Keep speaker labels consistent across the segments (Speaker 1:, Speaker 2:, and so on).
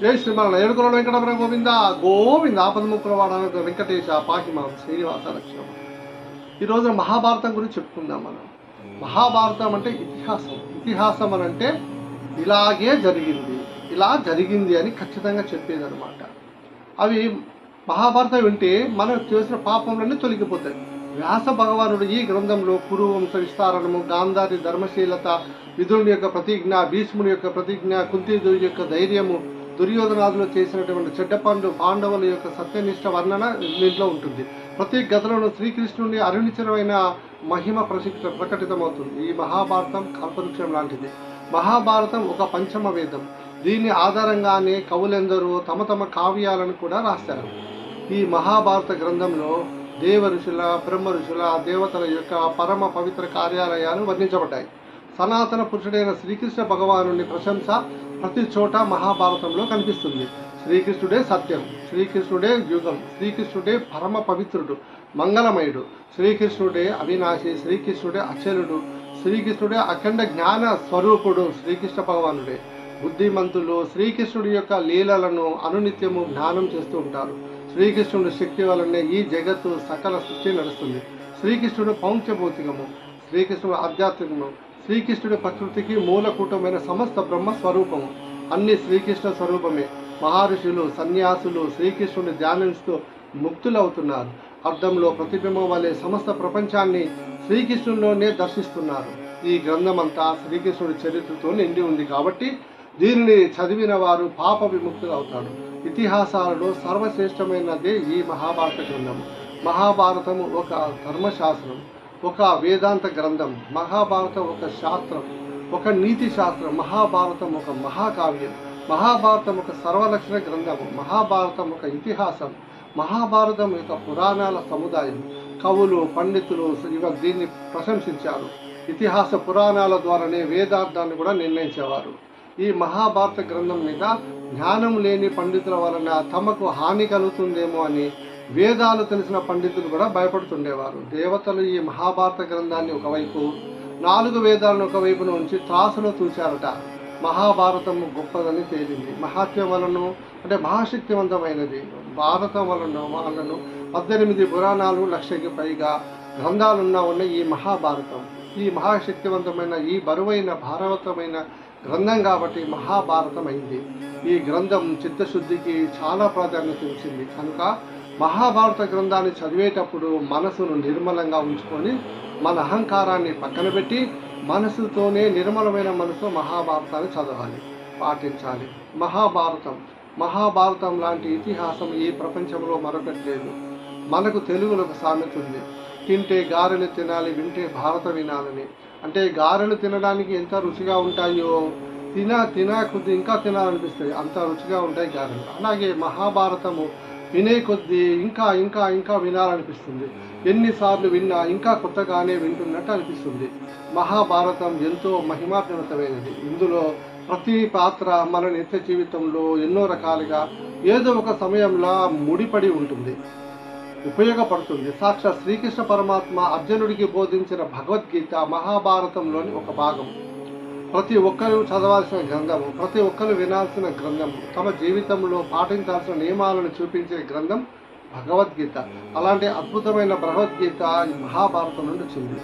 Speaker 1: జై శ్రీమరణ ఏడుకుల వెంకటరమణ గోవింద గోవింద ఆపదముక్కుల వాడ వెంకటేశ పాహిమాం శ్రీనివాస రక్షణ ఈరోజు మహాభారతం గురించి చెప్పుకుందాం మనం. మహాభారతం అంటే ఇతిహాసం. ఇతిహాసం అని అంటే ఇలాగే జరిగింది ఇలా జరిగింది అని ఖచ్చితంగా చెప్పేదనమాట అవి మహాభారతం వింటే మనం చేసిన పాపములన్నీ తొలగిపోతాయి. వ్యాస భగవానుడు ఈ గ్రంథంలో కురువంశ విస్తారణము గాంధారి ధర్మశీలత విధుని యొక్క ప్రతిజ్ఞ భీష్ముని యొక్క ప్రతిజ్ఞ కుంతీదేవి యొక్క ధైర్యము దుర్యోధనాదులు చేసినటువంటి చెడ్డ పనులు పాండవుల యొక్క సత్యనిష్ట వర్ణన దీంట్లో ఉంటుంది. ప్రతి గతలోనూ శ్రీకృష్ణుని అరుణిచరమైన మహిమ ప్రశిక్ష ప్రకటితమవుతుంది. ఈ మహాభారతం కల్పవృక్షం లాంటిది. మహాభారతం ఒక పంచమ వేదం. దీని ఆధారంగానే కవులెందరూ తమ తమ కావ్యాలను కూడా రాశారు. ఈ మహాభారత గ్రంథంలో దేవ ఋషుల బ్రహ్మ ఋషుల దేవతల యొక్క పరమ పవిత్ర కార్యాలయాలు వర్ణించబడ్డాయి. సనాతన పురుషుడైన శ్రీకృష్ణ భగవాను ప్రశంస ప్రతి చోట మహాభారతంలో కనిపిస్తుంది. శ్రీకృష్ణుడే సత్యం శ్రీకృష్ణుడే యుగం శ్రీకృష్ణుడే పరమ పవిత్రుడు మంగళమయుడు శ్రీకృష్ణుడే అవినాశి శ్రీకృష్ణుడే అచలుడు శ్రీకృష్ణుడే అఖండ జ్ఞాన స్వరూపుడు శ్రీకృష్ణ భగవానుడే. బుద్ధిమంతులు శ్రీకృష్ణుడి యొక్క లీలలను అనునిత్యము జ్ఞానం చేస్తూ ఉంటారు. శ్రీకృష్ణుడి శక్తి వలనే ఈ జగత్తు సకల సృష్టి నడుస్తుంది. శ్రీకృష్ణుడు పౌంచభౌతికము శ్రీకృష్ణుడు ఆధ్యాత్మికము శ్రీకృష్ణుడి ప్రకృతికి మూలకూటమైన సమస్త బ్రహ్మ స్వరూపము. అన్ని శ్రీకృష్ణ స్వరూపమే. మహర్షులు సన్యాసులు శ్రీకృష్ణుని ధ్యానిస్తూ ముక్తులవుతున్నారు. అర్థంలో ప్రతిబింబం వలె సమస్త ప్రపంచాన్ని శ్రీకృష్ణుల్లోనే దర్శిస్తున్నారు. ఈ గ్రంథమంతా శ్రీకృష్ణుడి చరిత్రతో నిండి ఉంది కాబట్టి దీనిని చదివిన వారు పాప విముక్తులు అవుతాడు ఇతిహాసాలలో సర్వశ్రేష్టమైనదే ఈ మహాభారత గ్రంథం మహాభారతము ఒక ధర్మశాస్త్రం. ఒక వేదాంత గ్రంథం మహాభారతం ఒక శాస్త్రం ఒక నీతి శాస్త్రం మహాభారతం ఒక మహాకావ్యం మహాభారతం ఒక సర్వలక్షణ గ్రంథం మహాభారతం ఒక ఇతిహాసం మహాభారతం యొక్క పురాణాల సముదాయం కవులు పండితులు ఇవ దీన్ని ప్రశంసించారు. ఇతిహాస పురాణాల ద్వారానే వేదార్థాన్ని కూడా నిర్ణయించేవారు. ఈ మహాభారత గ్రంథం మీద జ్ఞానం లేని పండితుల వలన తమకు హాని కలుగుతుందేమో అని వేదాలు తెలిసిన పండితులు కూడా భయపడుతుండేవారు. దేవతలు ఈ మహాభారత గ్రంథాన్ని ఒకవైపు నాలుగు వేదాలను ఒకవైపున ఉంచి త్రాసులో చూశారట. మహాభారతం గొప్పదని తేలింది. మహాత్మ్యం వలన అంటే మహాశక్తివంతమైనది. భారతం వలన వలన పద్దెనిమిది పురాణాలు లక్షకి పైగా గ్రంథాలున్నా ఉన్న ఈ మహాభారతం. ఈ మహాశక్తివంతమైన ఈ బరువైన భారవతమైన గ్రంథం కాబట్టి మహాభారతం అయింది. ఈ గ్రంథం చిత్తశుద్ధికి చాలా ప్రాధాన్యత ఇచ్చింది. కనుక మహాభారత గ్రంథాన్ని చదివేటప్పుడు మనసును నిర్మలంగా ఉంచుకొని మన అహంకారాన్ని పక్కన పెట్టి మనసుతోనే నిర్మలమైన మనసు మహాభారతాన్ని చదవాలి పాటించాలి. మహాభారతం. మహాభారతం లాంటి ఇతిహాసం ఈ ప్రపంచంలో మరొకటి లేదు. మనకు తెలుగులో ఒక సామెత ఉంది. తింటే గారెలు తినాలి వింటే భారత వినాలని. అంటే గారెలు తినడానికి ఎంత రుచిగా ఉంటాయో తిన తినా కొద్ది ఇంకా తినాలనిపిస్తాయి. అంత రుచిగా ఉంటాయి గారెలు. అలాగే మహాభారతము వినే కొద్దీ ఇంకా ఇంకా ఇంకా వినాలనిపిస్తుంది. ఎన్నిసార్లు విన్నా ఇంకా కొత్తగానే వింటున్నట్టు అనిపిస్తుంది. మహాభారతం ఎంతో మహిమాత్మకమైనది. ఇందులో ప్రతి పాత్ర మన నిత్య జీవితంలో ఎన్నో రకాలుగా ఏదో ఒక సమయంలో ముడిపడి ఉంటుంది. ఉపయోగపడుతుంది. సాక్షాత్ శ్రీకృష్ణ పరమాత్మ అర్జునుడికి బోధించిన భగవద్గీత మహాభారతంలోని ఒక భాగం. ప్రతి ఒక్కరూ చదవాల్సిన గ్రంథము ప్రతి ఒక్కరు వినాల్సిన గ్రంథము తమ జీవితంలో పాటించాల్సిన నియమాలను చూపించే గ్రంథం భగవద్గీత. అలాంటి అద్భుతమైన భగవద్గీత ఈ మహాభారతం నుండి వచ్చింది.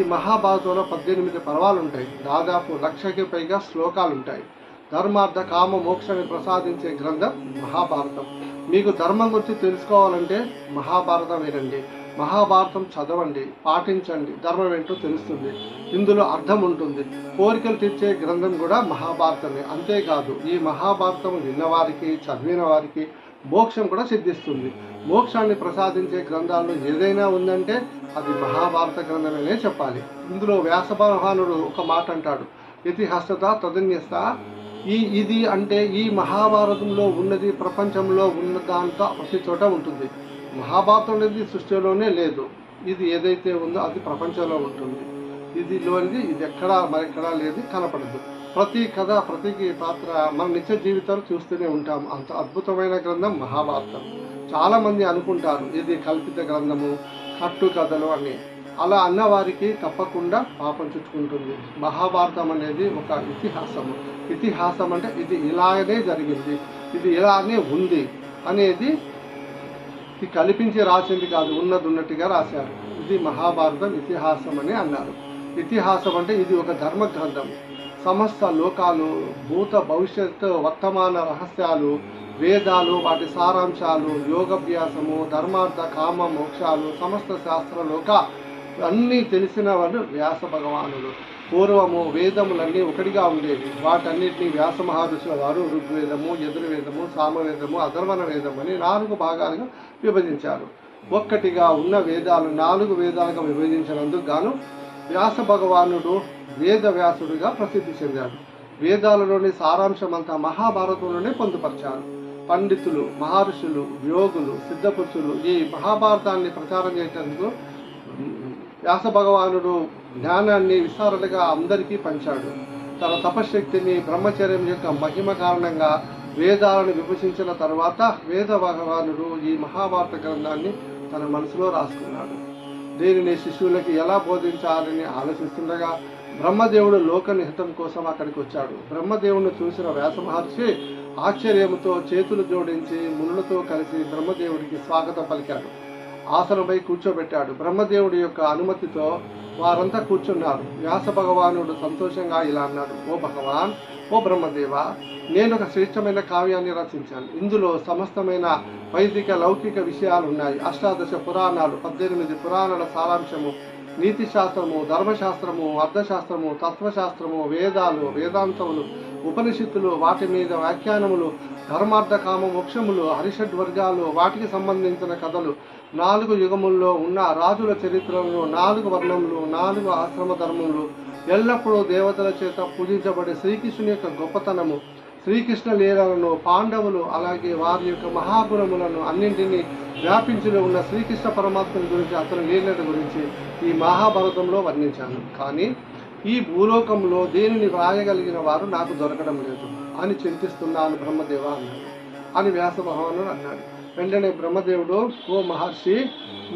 Speaker 1: ఈ మహాభారతంలో పద్దెనిమిది పర్వాలు ఉంటాయి. దాదాపు లక్షకి పైగా శ్లోకాలు ఉంటాయి. ధర్మార్థ కామ మోక్షాన్ని ప్రసాదించే గ్రంథం మహాభారతం. మీకు ధర్మం గురించి తెలుసుకోవాలంటే మహాభారతం వినండి మహాభారతం చదవండి పాటించండి. ధర్మం ఏంటో తెలుస్తుంది. ఇందులో అర్థం ఉంటుంది. కోరికలు తీర్చే గ్రంథం కూడా మహాభారతమే. అంతేకాదు ఈ మహాభారతం విన్నవారికి చదివిన వారికి మోక్షం కూడా సిద్ధిస్తుంది. మోక్షాన్ని ప్రసాదించే గ్రంథాల్లో ఏదైనా ఉందంటే అది మహాభారత గ్రంథమనే చెప్పాలి. ఇందులో వ్యాసభగవానుడు ఒక మాట అంటాడు. ఇతిహాసత తదన్యస్త. ఈ ఇది అంటే ఈ మహాభారతంలో ఉన్నది ప్రపంచంలో ఉన్న దాంతో ప్రతి చోట ఉంటుంది. మహాభారతం అనేది సృష్టిలోనే లేదు. ఇది ఏదైతే ఉందో అది ప్రపంచంలో ఉంటుంది. ఇది లోనిది ఇది ఎక్కడా మరెక్కడా లేదు కనపడదు. ప్రతి కథ ప్రతి పాత్ర మన నిత్య జీవితాలు చూస్తూనే ఉంటాం. అంత అద్భుతమైన గ్రంథం మహాభారతం. చాలామంది అనుకుంటారు ఇది కల్పిత గ్రంథము కట్టు కథలు అని. అలా అన్నవారికి తప్పకుండా పాపం చుట్టుకుంటుంది. మహాభారతం అనేది ఒక ఇతిహాసము. ఇతిహాసం అంటే ఇది ఇలాగనే జరిగింది. ఇది ఇలానే ఉంది అనేది కల్పించి రాసింది కాదు ఉన్నది ఉన్నట్టుగా రాశారు. ఇది మహాభారతం ఇతిహాసం అని అన్నారు. ఇతిహాసం అంటే ఇది ఒక ధర్మ గ్రంథం సమస్త లోకాలు భూత భవిష్యత్తు వర్తమాన రహస్యాలు వేదాలు వాటి సారాంశాలు యోగభ్యాసము ధర్మార్థ కామ మోక్షాలు సమస్త శాస్త్ర లోక అన్నీ తెలిసిన వాళ్ళు వ్యాస భగవానుడు. పూర్వము వేదములన్నీ ఒకటిగా ఉండేవి. వాటన్నిటిని వ్యాస మహర్షుల వారు ఋగ్వేదము యజుర్వేదము సామవేదము అధర్వణ వేదం అని నాలుగు భాగాలుగా విభజించారు. ఒక్కటిగా ఉన్న వేదాలు నాలుగు వేదాలుగా విభజించినందుకు గాను వ్యాస భగవానుడు వేద వ్యాసుడిగా ప్రసిద్ధి చెందాడు. వేదాలలోని సారాంశమంతా మహాభారతంలోనే పొందుపరిచారు. పండితులు మహర్షులు యోగులు సిద్ధపురుషులు ఈ మహాభారతాన్ని ప్రచారం చేయటందుకు వ్యాస భగవానుడు జ్ఞానాన్ని విస్తారలుగా అందరికీ పంచాడు. తన తపశక్తిని బ్రహ్మచర్యం యొక్క మహిమ కారణంగా వేదాలను విభజించిన తర్వాత వేద భగవానుడు ఈ మహాభారత గ్రంథాన్ని తన మనసులో రాసుకున్నాడు. దీనిని శిష్యులకి ఎలా బోధించాలని ఆలోచిస్తుండగా బ్రహ్మదేవుడు లోక నిహితం కోసం అక్కడికి వచ్చాడు. బ్రహ్మదేవుని చూసిన వ్యాస మహర్షి ఆశ్చర్యంతో చేతులు జోడించి మునులతో కలిసి బ్రహ్మదేవుడికి స్వాగతం పలికాడు. ఆసనపై కూర్చోబెట్టాడు. బ్రహ్మదేవుడి యొక్క అనుమతితో వారంతా కూర్చున్నారు. వ్యాస భగవానుడు సంతోషంగా ఇలా అన్నాడు ఓ భగవాన్ ఓ బ్రహ్మదేవ నేను ఒక శ్రేష్టమైన కావ్యాన్ని రచించాను. ఇందులో సమస్తమైన వైదిక లౌకిక విషయాలు ఉన్నాయి అష్టాదశ పురాణాలు పద్దెనిమిది పురాణాల సారాంశము నీతి శాస్త్రము ధర్మశాస్త్రము అర్థశాస్త్రము తత్వశాస్త్రము వేదాలు వేదాంతములు ఉపనిషత్తులు వాటి మీద వ్యాఖ్యానములు ధర్మార్థ కామ మోక్షములు హరిషడ్ వర్గాలు వాటికి సంబంధించిన కథలు. నాలుగు యుగముల్లో ఉన్న రాజుల చరిత్రలు నాలుగు వర్ణములు నాలుగు ఆశ్రమ ధర్మములు ఎల్లప్పుడూ దేవతల చేత పూజించబడే శ్రీకృష్ణుని యొక్క గొప్పతనము. శ్రీకృష్ణ లీలలను పాండవులు అలాగే వారి యొక్క మహాగుణములను అన్నింటినీ వ్యాపించి ఉన్న శ్రీకృష్ణ పరమాత్మని గురించి అతని లీలల గురించి ఈ మహాభారతంలో వర్ణించాను. కానీ ఈ భూలోకంలో దేనిని వ్రాయగలిగిన వారు నాకు దొరకడం లేదు. అని చింతిస్తున్నాను బ్రహ్మదేవ అన్నాడు అని వ్యాస భగవానుడు అన్నాడు. వెంటనే బ్రహ్మదేవుడు ఓ మహర్షి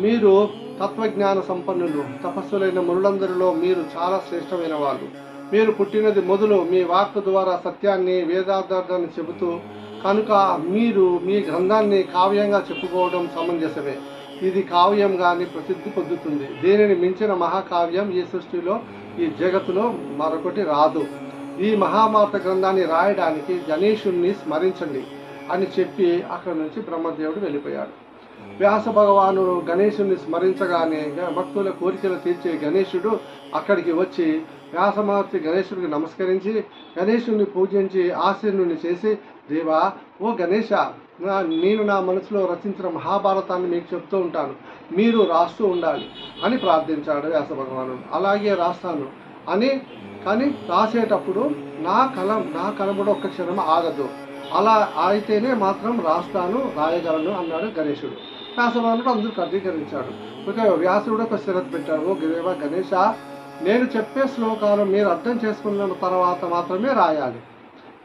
Speaker 1: మీరు తత్వజ్ఞాన సంపన్నులు తపస్సులైన మురులందరిలో మీరు చాలా శ్రేష్టమైన వాళ్ళు. మీరు పుట్టినది మొదలు మీ వాక్ ద్వారా సత్యాన్ని వేదార్థాన్ని చెబుతూ కనుక మీరు మీ గ్రంథాన్ని కావ్యంగా చెప్పుకోవడం సమంజసమే. ఇది కావ్యంగాని ప్రసిద్ధి పొందుతుంది. దీనిని మించిన మహాకావ్యం ఈ సృష్టిలో ఈ జగత్తులో మరొకటి రాదు. ఈ మహాభారత గ్రంథాన్ని రాయడానికి గణేశుణ్ణి స్మరించండి అని చెప్పి అక్కడి నుంచి బ్రహ్మదేవుడు వెళ్ళిపోయాడు. వ్యాస భగవానుడు గణేశుని స్మరించగానే గ- భక్తుల కోరికలు తీర్చే గణేశుడు అక్కడికి వచ్చి వ్యాసమహర్షి గణేషుడికి గణేశుడికి నమస్కరించి గణేశుని పూజించి ఆశీర్ణుని చేసి దేవా ఓ గణేశ నా- నేను నా మనసులో రచించిన మహాభారతాన్ని మీకు చెప్తూ ఉంటాను. మీరు రాస్తూ ఉండాలి అని ప్రార్థించాడు వ్యాస భగవానుడు. అలాగే రాస్తాను అని కానీ రాసేటప్పుడు నా కలం నా కలం కూడా ఒక్క క్షణం ఆగదు. అలా అయితేనే మాత్రం రాస్తాను రాయగలను అన్నాడు గణేశుడు. వ్యాసభవనుడు అందరూ అంగీకరించాడు. ఇక వ్యాసుడు ఒక స్థిరత పెట్టాడు. ఓ గిరివ నేను చెప్పే శ్లోకాలు మీరు అర్థం చేసుకున్న తర్వాత మాత్రమే రాయాలి.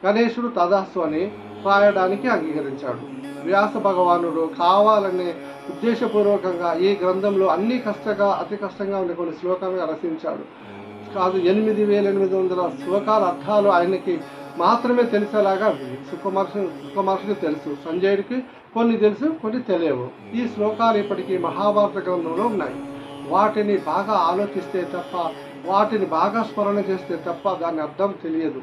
Speaker 1: గణేశుడు తదాసు అని రాయడానికి అంగీకరించాడు. వ్యాస భగవానుడు కావాలనే ఉద్దేశపూర్వకంగా ఈ గ్రంథంలో అన్ని కష్టంగా అతి కష్టంగా ఉండే కొన్ని శ్లోకాలను రచించాడు. కాదు ఎనిమిది వేల ఎనిమిది వందల శ్లోకాల అర్థాలు ఆయనకి మాత్రమే తెలిసేలాగా సుకుమహర్షి సుకుమహర్షికి తెలుసు. సంజయుడికి కొన్ని తెలుసు కొన్ని తెలియవు. ఈ శ్లోకాలు ఇప్పటికీ మహాభారత గ్రంథంలో ఉన్నాయి. వాటిని బాగా ఆలోచిస్తే తప్ప వాటిని బాగా స్మరణ చేస్తే తప్ప దాని అర్థం తెలియదు.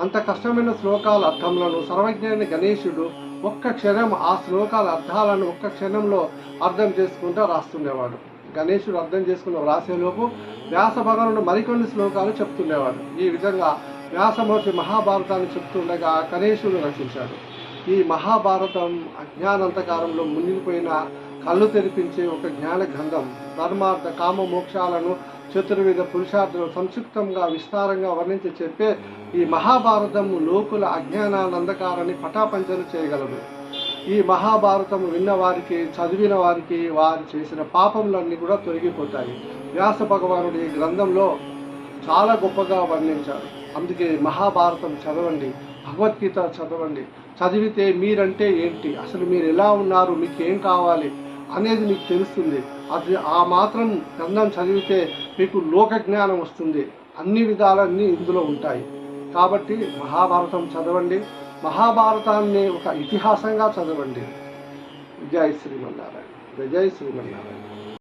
Speaker 1: అంత కష్టమైన శ్లోకాల అర్థంలను సర్వజ్ఞాని గణేశుడు ఒక్క క్షణం ఆ శ్లోకాల అర్థాలను ఒక్క క్షణంలో అర్థం చేసుకుంటూ రాస్తుండేవాడు. గణేశుడు అర్థం చేసుకున్న రాసేలోపు వ్యాస భగవానుడు మరికొన్ని శ్లోకాలు చెప్తుండేవాడు. ఈ విధంగా వ్యాస మహర్షి మహాభారతాన్ని చెప్తుండగా గణేశుడు రచించాడు ఈ మహాభారతం అజ్ఞానంతకారంలో మునిగిపోయిన కళ్ళు తెరిపించే ఒక జ్ఞాన గ్రంథం ధర్మార్థ కామ మోక్షాలను చతుర్విధ పురుషార్థులు సంక్షిప్తంగా విస్తారంగా వర్ణించి చెప్పే ఈ మహాభారతం లోకుల అజ్ఞానాన్ని అంధకారాన్ని పటాపంచలు చేయగలదు. ఈ మహాభారతం విన్న వారికి చదివిన వారికి వారు చేసిన పాపములన్నీ కూడా తొలగిపోతాయి. వ్యాస భగవానుడు ఈ గ్రంథంలో చాలా గొప్పగా వర్ణించారు అందుకే మహాభారతం చదవండి భగవద్గీత చదవండి. చదివితే మీరంటే ఏంటి? అసలు మీరు ఎలా ఉన్నారు? మీకు ఏం కావాలి? అనేది మీకు తెలుస్తుంది. అది ఆ మాత్రం గ్రంథం చదివితే మీకు లోక జ్ఞానం వస్తుంది. అన్ని విధాలన్నీ ఇందులో ఉంటాయి. కాబట్టి మహాభారతం చదవండి మహాభారతాన్ని ఒక ఇతిహాసంగా చదవండి. జై శ్రీమన్నారాయణ. జై శ్రీమన్నారాయణ.